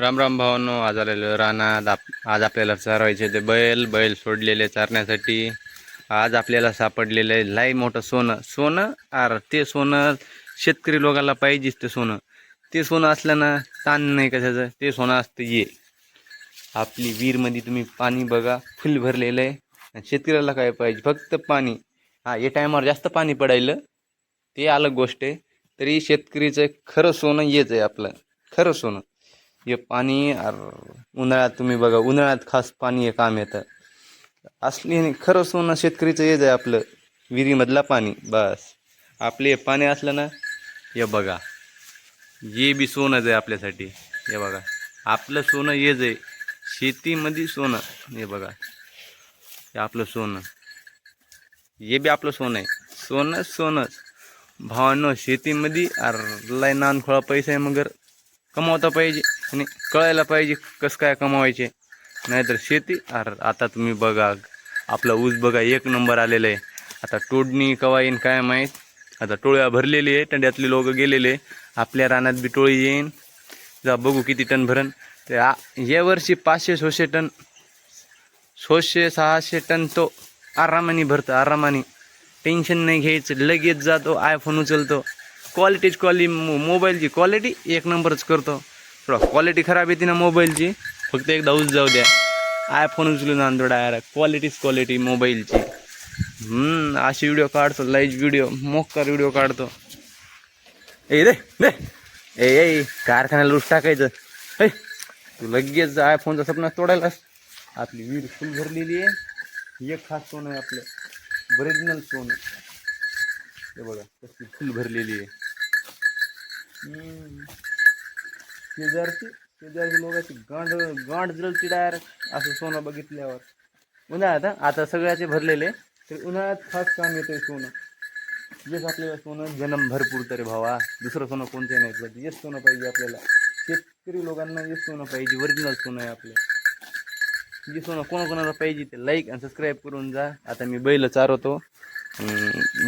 राम राम भावांनो आज आलेलो रानात आप आज आपल्याला चरवायचे ते बैल बैल सोडलेले चारण्यासाठी. आज आपल्याला सापडलेलं आहे लाई मोठं सोनं. सोनं? अर ते सोनं शेतकरी लोकांना पाहिजेच ते सोनं. ते सोनं असल्यानं ताण नाही कशाचं. ते सोनं असतं ये. आपली विहीरमध्ये तुम्ही पाणी बघा फुल भरलेलं आहे. आणि शेतकऱ्याला काय पाहिजे? फक्त पाणी. हा या टायमावर जास्त पाणी पडायलं ते अलग गोष्ट आहे. तरी शेतकरीचं खरं सोनं येच आहे आपलं. खरं सोनं. हे पाणी अर उन्हाळ्यात तुम्ही बघा उन्हाळ्यात खास पाणी हे काम येतं. असली नाही खरं सोनं शेतकरीचं हेच आहे आपलं विहिरीमधला पाणी बस. आपले हे पाणी असलं ना हे बघा. हे बी सोनंच आहे आपल्यासाठी हे बघा. आपलं सोनं हेच आहे शेतीमध्ये सोनं हे बघा. हे आपलं सोनं. हे बी आपलं सोनं आहे. सोनं सोनंच. भावांनो शेतीमध्ये अर लय नानखोळा पैसा आहे मगर कमावता पाहिजे. आणि कळायला पाहिजे कसं काय कमावायचे. नाहीतर शेती अर आता तुम्ही बघा आपला ऊस बघा एक नंबर आलेला आहे. आता तोडणी कवा येईन काय माहीत? आता टोळ्या भरलेली आहे टंड्यातले लोक गेलेले आपल्या रानात बी टोळी येईन. जा बघू किती टन भरण. ते आ या वर्षी पाचशे सोशे टन सोशे सहाशे टन तो आरामाने भरतो आरामाने. टेन्शन नाही घ्यायचं लगेच जातो आयफोन उचलतो. क्वालिटीच क्वालिटी मोबाईलची क्वालिटी एक नंबरच करतो. थोडा क्वालिटी खराब येते ना मोबाईलची फक्त एकदा उच जाऊ द्या. आयफोन उचलून आणतो डायरेक्ट क्वालिटीच क्वालिटी मोबाईलची असे अशी व्हिडिओ काढतो लाईव्ह व्हिडिओ मोकार व्हिडिओ काढतो. ए रे रे. ए ए कारखान्याला लूट टाकायचं. ऐ तू लगेच आयफोनचा सपना तोडायलास. आपली वीर फुल भरलेली आहे. एक खास सोनं आहे आपलं. ओरिजिनल सोनं. हे बघा कसली फुल भरलेली आहे. शेजारची शेजारची लोकांची गांड गांड जळती डायरेक्ट असं सोनं बघितल्यावर. उन्हाळ्यात आता सगळ्याचे भरलेले तर उन्हाळ्यात खास काम येतंय सोनं. येस आपल्याला सोनं जन्म भरपूर तरी भावा. दुसरं सोनं कोणते नाही पाहिजे येस सोनं पाहिजे आपल्याला. शेतकरी लोकांना येस सोनं पाहिजे ओरिजिनल सोनं आहे आपलं. जे सोनं कोणाकोणाला पाहिजे ते लाईक आणि सबस्क्राईब करून जा. आता मी बैल चारवतो.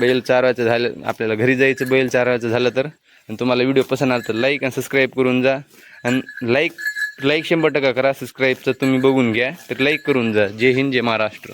बैल चारवायचं झालं आपल्याला घरी जायचं बैल चारवायचं झालं तर. आणि तुम्हाला व्हिडिओ पसंत आला तर लाईक आणि सबस्क्राईब करून जा. आणि लाईक लाईक शंभर टक्का करा सबस्क्राईबचं तुम्ही बघून घ्या तर लाईक करून जा. जय हिंद जय महाराष्ट्र.